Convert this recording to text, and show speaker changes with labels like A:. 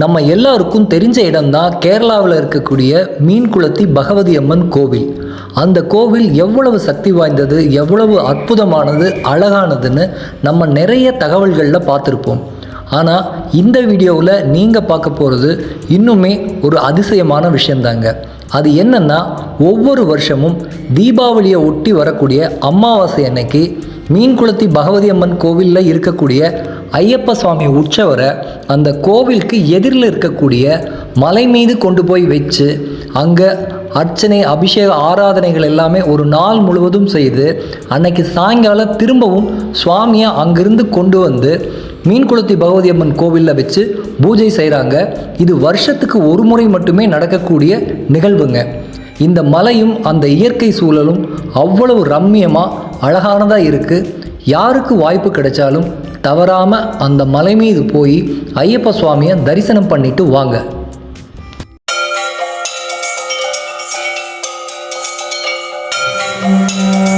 A: நம்ம எல்லாருக்கும் தெரிஞ்ச இடம்தான் கேரளாவில் இருக்கக்கூடிய மீன்குளத்தி பகவதி அம்மன் கோவில். அந்த கோவில் எவ்வளவு சக்தி வாய்ந்தது எவ்வளவு அற்புதமானது அழகானதுன்னு நம்ம நிறைய தகவல்களில் பார்த்துருப்போம். ஆனால் இந்த வீடியோவில் நீங்கள் பார்க்க போகிறது இன்னுமே ஒரு அதிசயமான விஷயந்தாங்க. அது என்னென்னா ஒவ்வொரு வருஷமும் தீபாவளியை ஒட்டி வரக்கூடிய அமாவாசை அன்னைக்கு மீன்குளத்தி பகவதி அம்மன் கோவிலில் இருக்கக்கூடிய ஐயப்ப சுவாமி உற்சவரை அந்த கோவிலுக்கு எதிரில் இருக்கக்கூடிய மலை மீது கொண்டு போய் வச்சு அங்கே அர்ச்சனை அபிஷேக ஆராதனைகள் எல்லாமே ஒரு நாள் முழுவதும் செய்து அன்னைக்கு சாயங்காலம் திரும்பவும் சுவாமியை அங்கிருந்து கொண்டு வந்து மீன்குளத்தி பகவதி அம்மன் கோவிலில் வச்சு பூஜை செய்கிறாங்க இது வருஷத்துக்கு ஒரு முறை மட்டுமே நடக்கக்கூடிய நிகழ்வுங்க. இந்த மலையும் அந்த இயற்கை சூழலும் அவ்வளவு ரம்மியமாக அழகானதாக இருக்குது யாருக்கு வாய்ப்பு கிடைச்சாலும் தவறாமல் அந்த மலை மீது போய் ஐயப்ப சுவாமியை தரிசனம் பண்ணிட்டு வாங்க. thank you